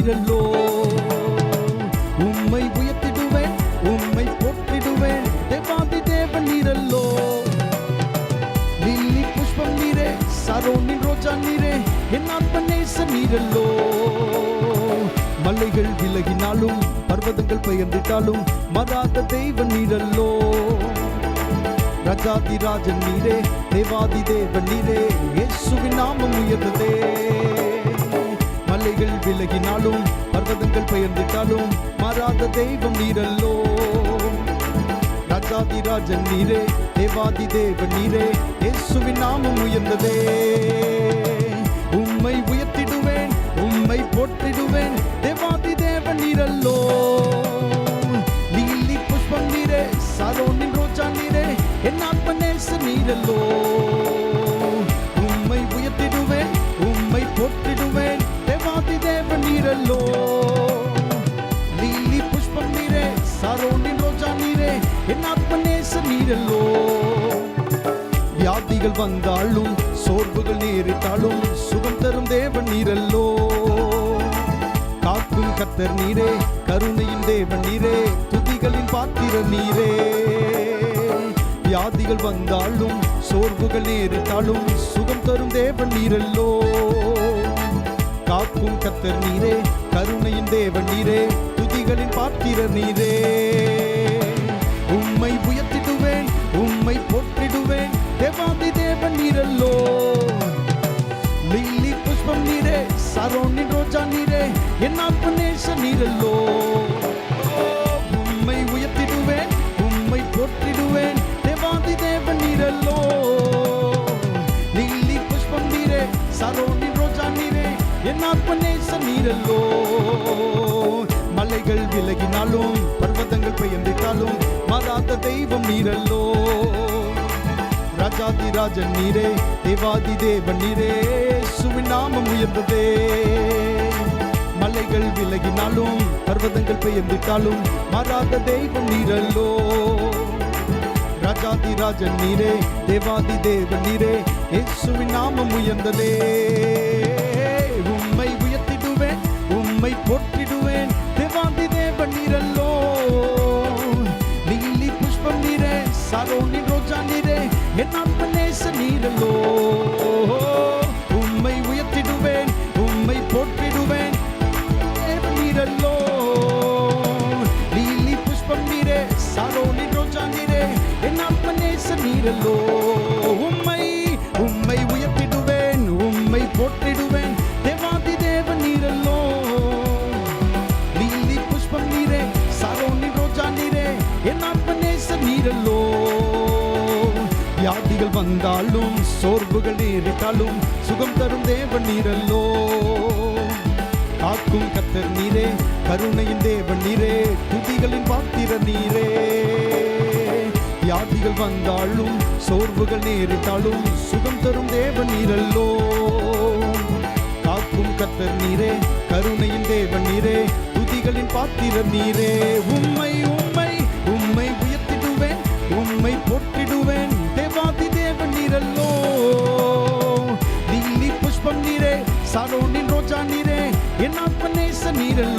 உயிரல்லோ உம்மை உயர்த்திடுவேன் உம்மை போற்றிடுவேன். தேவாதி தேவன் நீரல்லோ. லில்லி புஷ்பம் நீரே சரோனின் ரோஜா நீரே என் ஆத்ம நேச நீரல்லோ. மலைகள் விலகினாலும் பர்வதங்கள் பெயர்ந்துட்டாலும் மறாத தெய்வன் நீரல்லோ. ராஜன் நீரே தேவாதி தேவன் நீரே இயேசுவின் நாமம் உயர்ந்ததே. விலகினாலும் பர்வதங்கள் பெயர்ந்துட்டாலும் மாறாத தெய்வம் நீரல்லோ. ராஜாதி ராஜன் நீரே தேவாதி தேவன் நீரே இயேசுவின் நாமம் உயர்ந்ததே. உம்மை உயர்த்திடுவேன் உம்மை போற்றிடுவேன் தேவாதி தேவன் நீரல்லோ. நீலி புஷ்பம் நீரே சரோனின் ரோஜா நீரே என் ஆத்ம நேச நீரல்லோ. தேவன் நீரல்லோ லில்லி புஷ்பம் நீரே சரோனின் ரோஜா நீரே என் ஆத்ம நீரல்லோ வியாதிகள் வந்தாலும் சோர்வுகள் நேரிட்டாலும் சுகம் தரும் தேவன் நீரல்லோ காக்கும் கத்தர் நீரே கருணையின் தேவன் நீரே துதிகளின் பாத்திர நீரே வியாதிகள் வந்தாலும் சோர்வுகள் நேரிட்டாலும் சுகம் தரும் தேவன் நீரல்லோ காக்கும் கத்தர் நீரே கருணையின் தேவன் நீரே துதிகளின் பாத்திர நீரே. உம்மை உயர்த்திடுவேன் உம்மை போற்றிடுவேன் தேவாதி தேவன் நீரல்லோ. லில்லி புஷ்பம் நீரே சரோனின் ரோஜா நீரே என் ஆத்ம நேச நீரல்லோ. என் ஆத்ம நீரல்லோ. மலைகள் விலகினாலும் பர்வதங்கள் பெயர்ந்திட்டாலும் மாறாத தெய்வம் நீரல்லோ. ராஜாதி ராஜன் நீரே தேவாதி தேவன் நீரே சுவிநாமம் உயர்ந்ததே. மலைகள் விலகினாலும் பர்வதங்கள் பெயர்ந்திட்டாலும் மாறாத தெய்வம் நீரல்லோ. ராஜாதி ராஜன் நீரே தேவாதி தேவன் நீரே இயேசுவின் நாமம் உயர்ந்ததே. ஆத்ம நேச நீரல்லோ உம்மை வியாதிகள் வந்தாலும் சோர்வுகள் நேரிட்டாலும் சுகம் தரும் தேவன் நீரல்லோ. காக்கும் கத்தர் நீரே கருணையின் தேவன் நீரே துதிகளின் பாத்திர நீரே. வியாதிகள் வந்தாலும் சோர்வுகள் நேரிட்டாலும் சுகம் தரும் தேவன் நீரல்லோ. காக்கும் கத்தர் நீரே கருணையின் தேவன் நீரே துதிகளின் பாத்திர நீரே. உண்மை உண்மை ஆத்ம நேச